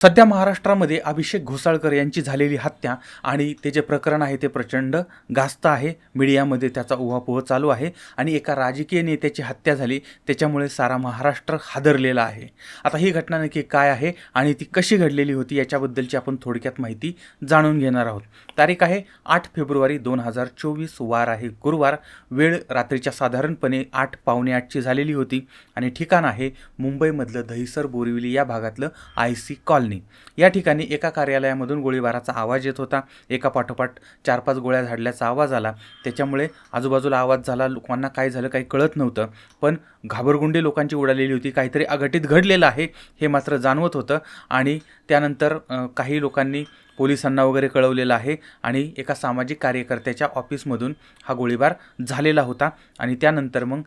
सध्या महाराष्ट्रामध्ये अभिषेक घोसाळकर यांची झालेली हत्या आणि ते जे प्रकरण आहे ते प्रचंड गास्त आहे. मीडियामध्ये त्याचा उहापोह चालू आहे आणि एका राजकीय नेत्याची हत्या झाली. त्याच्यामुळे सारा महाराष्ट्र हादरलेला आहे. आता ही घटना नक्की काय आहे आणि ती कशी घडलेली होती याच्याबद्दलची आपण थोडक्यात माहिती जाणून घेणार आहोत. तारीख आहे आठ फेब्रुवारी दोन हजार चोवीस. वार आहे गुरुवार. वेळ रात्रीच्या साधारणपणे आठ पावणे आठची झालेली होती आणि ठिकाण आहे मुंबईमधलं दहिसर बोरिवली या भागातलं आय सी कॉलनी. या ठिकाणी एका कार्यालयामधून गोळीबाराचा आवाज येत होता. एका पाठोपाठ चार पाच गोळ्या झाडल्याचा आवाज आला. त्याच्यामुळे आजूबाजूला आवाज झाला. लोकांना काय झालं काही कळत नव्हतं. पण घाबरगुंडी लोकांची उडालेली होती. काहीतरी अघटित घडलेलं आहे हे मात्र जाणवत होतं. आणि त्यानंतर काही लोकांनी पोलिसांना वगैरे कळवलेलं आहे आणि एका सामाजिक कार्यकर्त्याच्या ऑफिसमधून हा गोळीबार झालेला होता. आणि त्यानंतर मग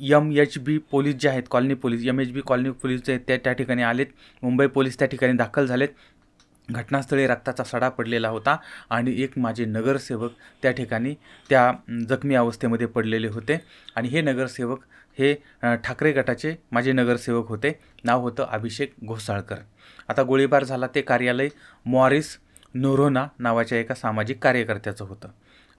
यम एच बी पोलीस जे आहेत colony police M H B colony police जे आहेत त्या त्या ठिकाणी आलेत. मुंबई पोलीस त्या ठिकाणी दाखल झालेत. घटनास्थळी रक्ताचा सडा पडलेला होता आणि एक माझे नगरसेवक त्या ठिकाणी त्या जखमी अवस्थेमध्ये पडलेले होते. आणि हे नगरसेवक हे ठाकरे गटाचे माझे नगरसेवक होते. नाव होतं अभिषेक घोसाळकर. आता गोळीबार झाला ते कार्यालय मॉरिस नोरोना नावाच्या एका सामाजिक कार्यकर्त्याचं होतं.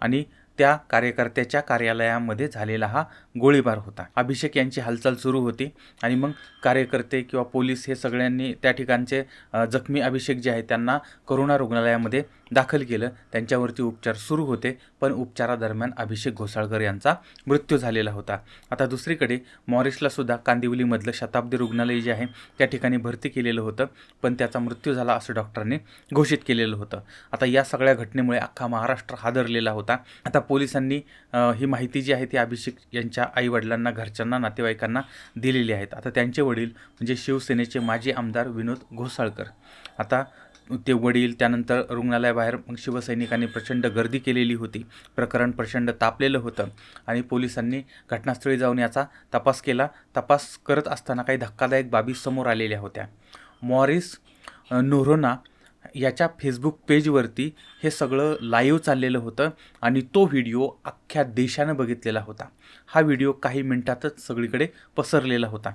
आणि त्या कार्यकर्त्याच्या कार्यालयामध्ये झालेला हा गोळीबार होता. अभिषेक यांची हालचाल सुरू होती आणि मग कार्यकर्ते किंवा पोलीस हे सगळ्यांनी त्या ठिकाणचे जखमी अभिषेक जे आहेत त्यांना करोना रुग्णालयामध्ये दाखल केलं. त्यांच्यावरती उपचार सुरू होते पण उपचारादरम्यान अभिषेक घोसाळकर यांचा मृत्यू झालेला होता. आता दुसरीकडे मॉरिसला सुद्धा कांदिवलीमधलं शताब्दी रुग्णालय जे आहे त्या ठिकाणी भरती केलेलं होतं पण त्याचा मृत्यू झाला असं डॉक्टरांनी घोषित केलेलं होतं. आता या सगळ्या घटनेमुळे अख्खा महाराष्ट्र हादरलेला होता. आता पोलिसांनी ही माहिती जी आहे ती अभिषेक यांच्या आईवडिलांना घरच्यांना नातेवाईकांना दिलेली आहेत आता त्यांचे वडील म्हणजे शिवसेनेचे माजी आमदार विनोद घोसाळकर. आता ते वडील त्यानंतर रुग्णालयाबाहेर मग शिवसैनिकांनी प्रचंड गर्दी केलेली होती. प्रकरण प्रचंड तापलेलं होतं आणि पोलिसांनी घटनास्थळी जाऊन याचा तपास केला. तपास करत असताना काही धक्कादायक बाबी समोर आलेल्या होत्या. मॉरिस नोरोना याच्या फेसबुक पेजवरती हे सगळं लाईव्ह चाललेलं होतं आणि तो व्हिडिओ अख्ख्या देशानं बघितलेला होता. हा व्हिडिओ काही मिनटातच सगळीकडे पसरलेला होता.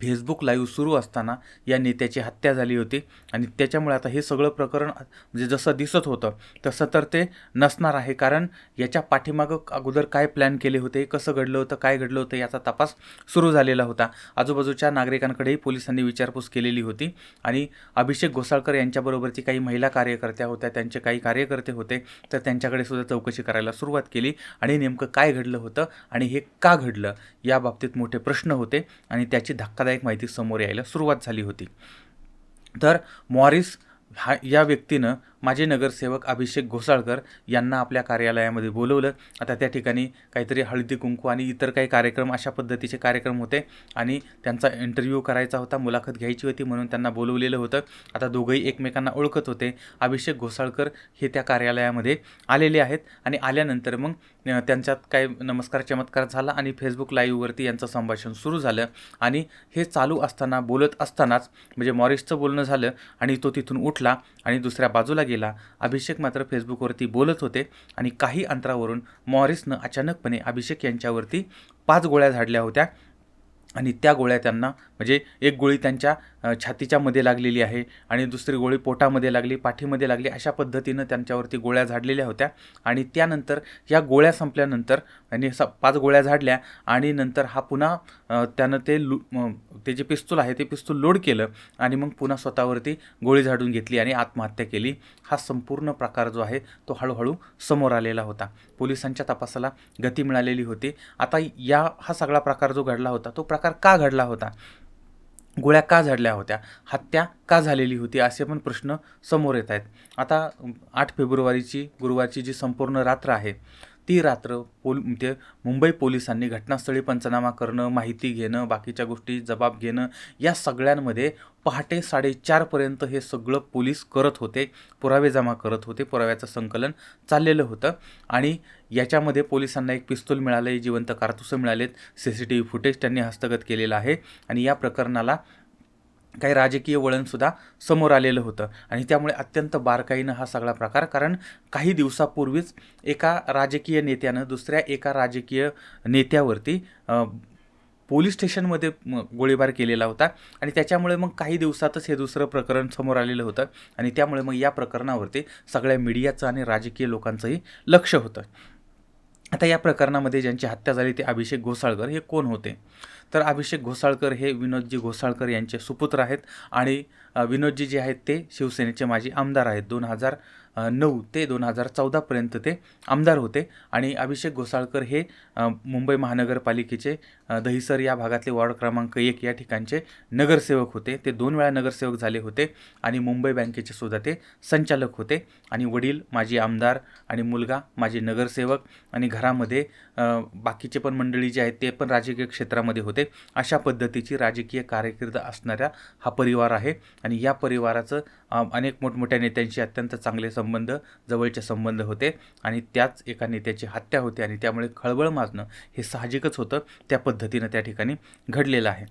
फेसबुक लाईव्ह सुरू असताना या नेत्याची हत्या झाली होती. आणि त्याच्यामुळे आता हे सगळं प्रकरण म्हणजे जसं दिसत होतं तसं तर ते नसणार आहे. कारण याच्या पाठीमागं अगोदर काय प्लॅन केले होते कसं घडलं होतं काय घडलं होतं याचा तपास सुरू झालेला होता. आजूबाजूच्या नागरिकांकडेही पोलिसांनी विचारपूस केलेली होती. आणि अभिषेक घोसाळकर यांच्याबरोबरची काही महिला कार्यकर्त्या होत्या त्यांचे काही कार्यकर्ते होते तर त्यांच्याकडे सुद्धा चौकशी करायला सुरुवात केली. आणि नेमकं काय घडलं होतं आणि हे का घडलं या बाबतीत मोठे प्रश्न होते. आणि त्याची धक्का धक्कादायक माहिती समोर यायला सुरुवात झाली होती. तर मॉरिस हा या व्यक्तीनं माझे नगरसेवक अभिषेक घोसाळकर यांना आपल्या कार्यालयामध्ये बोलवलं. आता त्या ठिकाणी काहीतरी हळदी कुंकू आणि इतर काही कार्यक्रम अशा पद्धतीचे कार्यक्रम होते आणि त्यांचा इंटरव्ह्यू करायचा होता मुलाखत घ्यायची होती म्हणून त्यांना बोलवलेलं होतं. आता दोघंही एकमेकांना ओळखत होते. अभिषेक घोसाळकर हे त्या कार्यालयामध्ये आलेले आहेत आणि आल्यानंतर मग त्यांच्यात काय नमस्कार चमत्कार झाला आणि फेसबुक लाईव्हवरती यांचं संभाषण सुरू झालं. आणि हे चालू असताना बोलत असतानाच म्हणजे मॉरिसचं बोलणं झालं आणि तो तिथून उठला आणि दुसऱ्या बाजूला गेला. अभिषेक मात्र फेसबुकवरती बोलत होते आणि काही अंतरावरून मॉरिसनं अचानकपणे अभिषेक यांच्यावरती पाच गोळ्या झाडल्या होत्या. आणि त्या गोळ्या त्यांना म्हणजे एक गोळी त्यांच्या छातीच्या मध्ये लागलेली आहे आणि दुसरी गोळी पोटामध्ये लागली पाठीमध्ये लागली अशा पद्धतीनं त्यांच्यावरती गोळ्या झाडलेल्या होत्या. आणि त्यानंतर या गोळ्या संपल्यानंतर आणि स पाच गोळ्या झाडल्या आणि नंतर हा पुन्हा त्यानं ते लु ते जे पिस्तूल आहे ते पिस्तूल लोड केलं आणि मग पुन्हा स्वतःवरती गोळी झाडून घेतली आणि आत्महत्या केली. हा संपूर्ण प्रकार जो आहे तो हळूहळू समोर आलेला होता. पोलिसांच्या तपासाला गती मिळालेली होती. आता या हा सगळा प्रकार जो घडला होता तो प्रकार का घडला होता? गोळ्या का झाडल्या होत्या? हत्या का झालेली होती? असे पण प्रश्न समोर येत आहेत. आता आठ फेब्रुवारीची गुरुवारची जी संपूर्ण रात्र आहे ती रात्र पोल ते मुंबई पोलिसांनी घटनास्थळी पंचनामा करणं माहिती घेणं बाकीच्या गोष्टी जबाब घेणं या सगळ्यांमध्ये पहाटे साडेचारपर्यंत हे सगळं पोलीस करत होते पुरावे जमा करत होते पुराव्याचं संकलन चाललेलं होतं. आणि याच्यामध्ये पोलिसांना एक पिस्तूल मिळालं आहे जिवंत कारतुसं मिळालेत C C T V footage त्यांनी हस्तगत केलेलं आहे. आणि या प्रकरणाला काही राजकीय वळणसुद्धा समोर आलेलं होतं. आणि त्यामुळे अत्यंत बारकाईनं हा सगळा प्रकार कारण काही दिवसापूर्वीच एका राजकीय नेत्यानं दुसऱ्या एका राजकीय नेत्यावरती पोलीस स्टेशनमध्ये गोळीबार केलेला होता. आणि त्याच्यामुळे मग काही दिवसातच हे दुसरं प्रकरण समोर आलेलं होतं. आणि त्यामुळे मग या प्रकरणावरती सगळ्या मीडियाचं आणि राजकीय लोकांचंही लक्ष होतं. आता या प्रकरणामध्ये ज्यांची हत्या झाली ते अभिषेक घोसाळकर. हे कोण होते? तर अभिषेक घोसाळकर हे विनोदजी घोसाळकर यांचे सुपुत्र आहेत आणि विनोदजी जे आहेत ते शिवसेनेचे माजी आमदार आहेत. दोन हजार नऊ ते दोन हजार चौदापर्यंत ते आमदार होते. आणि अभिषेक घोसाळकर हे मुंबई महानगरपालिकेचे दहिसर या भागातले वॉर्ड क्रमांक एक या ठिकाणचे नगरसेवक होते. ते दोन वेळा नगरसेवक झाले होते आणि मुंबई बँकेचे सुद्धा ते संचालक होते. आणि वडील माजी आमदार आणि मुलगा माजी नगरसेवक आणि घरामध्ये बाकीचे पण मंडळी जे आहेत ते पण राजकीय क्षेत्रामध्ये होते. अशा पद्धतीची राजकीय कारकीर्द असणाऱ्या हा परिवार आहे आणि या परिवाराचं अनेक मोठमोठ्या नेत्यांशी अत्यंत चांगले संबंध जवळचे संबंध होते आणि त्याच एका नेत्याची हत्या होते आणि त्यामुळे खळबळ माजणं हे साहजिकच होतं. त्या पद्धतीनं त्या ठिकाणी घडलेलं आहे.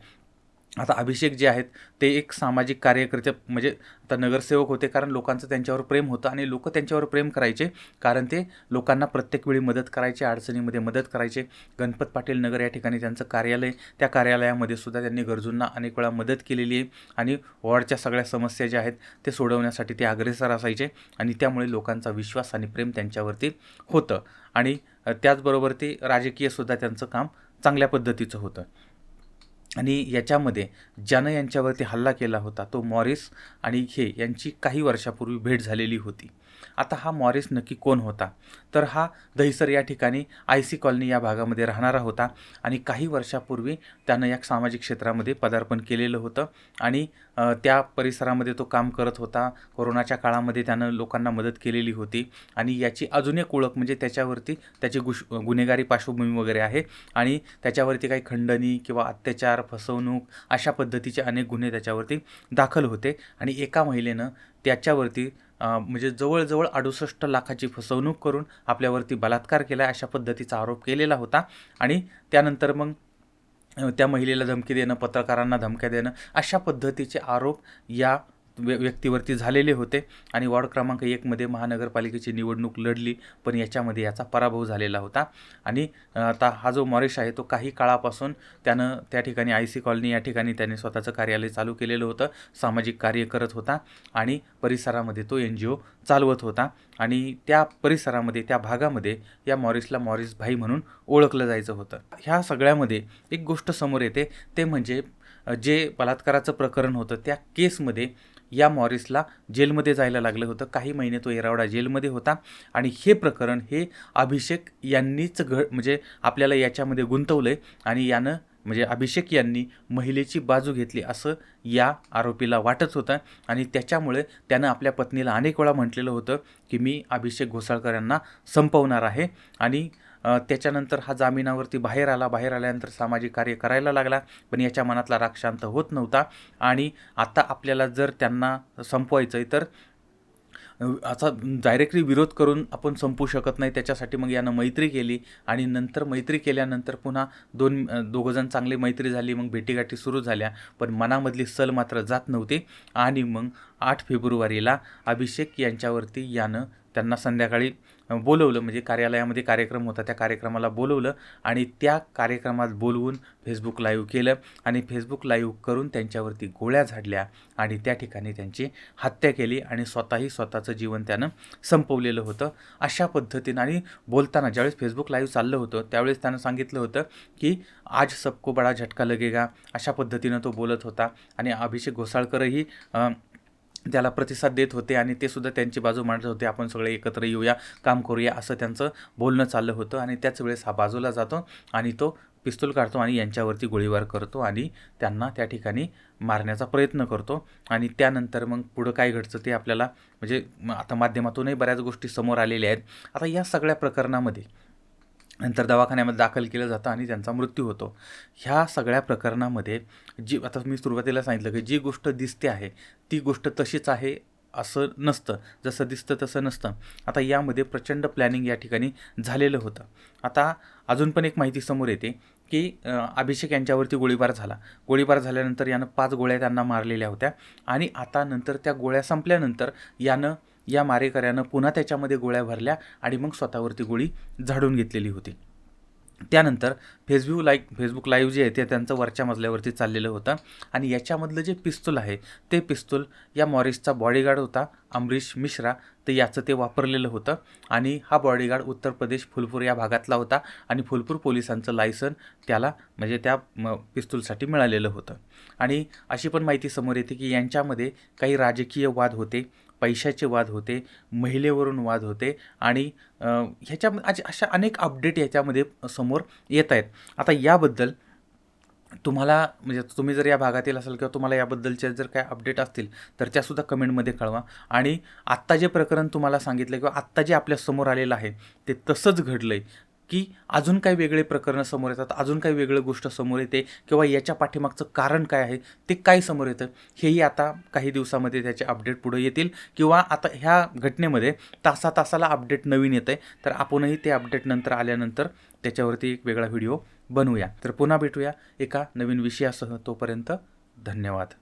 आता अभिषेक जे आहेत ते एक सामाजिक कार्यकर्ते म्हणजे आता नगरसेवक होते कारण लोकांचं त्यांच्यावर प्रेम होतं आणि लोक त्यांच्यावर प्रेम करायचे कारण ते लोकांना प्रत्येक वेळी मदत करायचे अडचणीमध्ये मदत करायचे. गणपत पाटील नगर या ठिकाणी त्यांचं कार्यालय त्या कार्यालयामध्ये सुद्धा त्यांनी गरजूंना अनेक वेळा मदत केलेली आहे आणि वॉर्डच्या सगळ्या समस्या ज्या आहेत ते सोडवण्यासाठी ते अग्रेसर असायचे आणि त्यामुळे लोकांचा विश्वास आणि प्रेम त्यांच्यावरती होतं. आणि त्याचबरोबर ते राजकीयसुद्धा त्यांचं काम चांगल्या पद्धतीचं होतं. आणि याच्यामध्ये ज्यानं यांच्यावरती हल्ला केला होता तो मॉरिस आणि हे यांची काही वर्षापूर्वी भेट झालेली होती. आता हा मॉरिस नक्की कोण होता? तर हा दहिसर या ठिकाणी आय सी कॉलनी या भागामध्ये राहणारा होता आणि काही वर्षापूर्वी त्यानं या सामाजिक क्षेत्रामध्ये पदार्पण केलेलं होतं आणि त्या परिसरामध्ये तो काम करत होता. कोरोनाच्या काळामध्ये त्यानं लोकांना मदत केलेली होती आणि याची अजून एक ओळख म्हणजे त्याच्यावरती त्याची गुश गुन्हेगारी पार्श्वभूमी वगैरे आहे आणि त्याच्यावरती काही खंडणी किंवा अत्याचार फसवणूक अशा पद्धतीचे अनेक गुन्हे त्याच्यावरती दाखल होते आणि एका महिलेनं त्याच्यावरती म्हणजे जवळजवळ अडुसष्ट लाखाची फसवणूक करून आपल्यावरती बलात्कार केला अशा पद्धतीचा आरोप केलेला होता आणि त्यानंतर मग त्या महिलेला धमकी देणं पत्रकारांना धमक्या देणं अशा पद्धतीचे आरोप या व्यक्तीवरती झालेले होते आणि वॉर्ड क्रमांक एकमध्ये महानगरपालिकेची निवडणूक लढली पण याच्यामध्ये याचा पराभव झालेला होता. आणि आता हा जो मॉरिश आहे तो काही काळापासून त्यानं त्या ठिकाणी आय सी कॉलनी या ठिकाणी त्याने स्वतःचं कार्यालय चालू केलेलं होतं सामाजिक कार्य करत होता आणि परिसरामध्ये तो एन जी ओ चालवत होता. आणि त्या परिसरामध्ये त्या भागामध्ये या मॉरिसला मॉरिस भाई म्हणून ओळखलं जायचं होतं. ह्या सगळ्यामध्ये एक गोष्ट समोर येते ते म्हणजे जे बलात्काराचं प्रकरण होतं त्या केसमध्ये या मॉरिसला जेलमध्ये जायला लागलं होतं. काही महिने तो येरावडा जेलमध्ये होता. आणि हे प्रकरण हे अभिषेक यांनीच घड म्हणजे आपल्याला याच्यामध्ये गुंतवलं आहे आणि यानं म्हणजे अभिषेक यांनी महिलेची बाजू घेतली असं या आरोपीला वाटत होतं. आणि त्याच्यामुळे त्यानं आपल्या पत्नीला अनेक वेळा म्हटलेलं होतं की मी अभिषेक घोसाळकर यांना संपवणार आहे. आणि त्याच्यानंतर हा जामिनावरती बाहेर आला. बाहेर आल्यानंतर सामाजिक कार्य करायला लागला. पण याच्या मनातला राग शांत होत नव्हता. आणि आता आपल्याला जर त्यांना संपवायचं आहे तर असा डायरेक्टली विरोध करून आपण संपू शकत नाही. त्याच्यासाठी मग यानं मैत्री केली. आणि नंतर मैत्री केल्यानंतर पुन्हा दोन दोघंजण चांगली मैत्री झाली. मग भेटीगाठी सुरू झाल्या. पण मनामधली सल मात्र जात नव्हती. आणि मग आठ फेब्रुवारीला अभिषेक यांच्यावरती यानं त्यांना संध्याकाळी बोलवलं म्हणजे कार्यालयामध्ये कार्यक्रम होता त्या कार्यक्रमाला बोलवलं आणि त्या कार्यक्रमात बोलवून फेसबुक लाईव्ह केलं आणि फेसबुक लाईव्ह करून त्यांच्यावरती गोळ्या झाडल्या आणि त्या ठिकाणी त्यांची हत्या केली आणि स्वतःही स्वतःचं जीवन त्यानं संपवलेलं होतं. अशा पद्धतीनं आणि बोलताना ज्यावेळेस फेसबुक लाईव्ह चाललं होतं त्यावेळेस त्यानं सांगितलं होतं की आज सबको बडा झटका लगेगा अशा पद्धतीनं तो बोलत होता आणि अभिषेक घोसाळकरही त्याला प्रतिसाद देत होते आणि ते सुद्धा त्यांची बाजू मांडत होते आपण सगळे एकत्र येऊया काम करूया असं त्यांचं बोलणं चाललं होतं. आणि त्याच वेळेस हा बाजूला जातो आणि तो पिस्तूल काढतो आणि यांच्यावरती गोळीबार करतो आणि त्यांना त्या ठिकाणी मारण्याचा प्रयत्न करतो. आणि त्यानंतर मग पुढं काय घडतं ते आपल्याला म्हणजे आता माध्यमातूनही बऱ्याच गोष्टी समोर आलेल्या आहेत. आता या सगळ्या प्रकरणामध्ये नंतर दवाखान्यामध्ये दाखल केलं जातं आणि त्यांचा मृत्यू होतो. ह्या सगळ्या प्रकरणामध्ये जी आता मी सुरुवातीला सांगितलं की जी गोष्ट दिसते आहे ती गोष्ट तशीच आहे असं नसतं. जसं दिसतं तसं नसतं. आता यामध्ये प्रचंड प्लॅनिंग या ठिकाणी झालेलं होतं. आता अजून पण एक माहिती समोर येते की अभिषेक यांच्यावरती गोळीबार झाला. गोळीबार झाल्यानंतर यानं पाच गोळ्या त्यांना मारलेल्या होत्या आणि आता नंतर त्या गोळ्या संपल्यानंतर यानं या मारेकऱ्यानं पुन्हा त्याच्यामध्ये गोळ्या भरल्या आणि मग स्वतःवरती गोळी झाडून घेतलेली होती. त्यानंतर फेसबुक लाईक फेसबुक लाईव्ह जे आहे ते त्यांचं वरच्या मजल्यावरती चाललेलं होतं आणि याच्यामधलं जे पिस्तूल आहे ते पिस्तूल या मॉरिसचा बॉडीगार्ड होता अमरीश मिश्रा तर याचं ते वापरलेलं होतं आणि हा बॉडीगार्ड उत्तर प्रदेश फुलपूर या भागातला होता आणि फुलपूर पोलिसांचं लायसन त्याला म्हणजे त्या म पिस्तूलसाठी मिळालेलं होतं. आणि अशी पण माहिती समोर येते की यांच्यामध्ये काही राजकीय वाद होते पैशाचे वाद होते महिलेवरून वाद होते आणि ह्याच्या अशा अशा अनेक अपडेट याच्यामध्ये समोर येत आहेत. आता याबद्दल तुम्हाला म्हणजे तुम्ही जर या भागातील असाल किंवा तुम्हाला याबद्दलच्या जर काय अपडेट असतील तर त्यासुद्धा कमेंटमध्ये कळवा. आणि आत्ता जे प्रकरण तुम्हाला सांगितलं किंवा आत्ता जे आपल्यासमोर आलेलं आहे ते तसंच घडलं आहे की अजून काही वेगळे प्रकरणं समोर येतात अजून काही वेगळं गोष्ट समोर येते किंवा याच्या पाठीमागचं कारण काय आहे ते काय समोर येतं हेही आता काही दिवसामध्ये त्याचे अपडेट पुढे येतील. किंवा आता ह्या घटनेमध्ये तासा तासाला अपडेट नवीन येतं आहे तर आपणही ते अपडेट नंतर आल्यानंतर त्याच्यावरती एक वेगळा व्हिडिओ बनवूया. तर पुन्हा भेटूया एका नवीन विषयासह. तोपर्यंत धन्यवाद.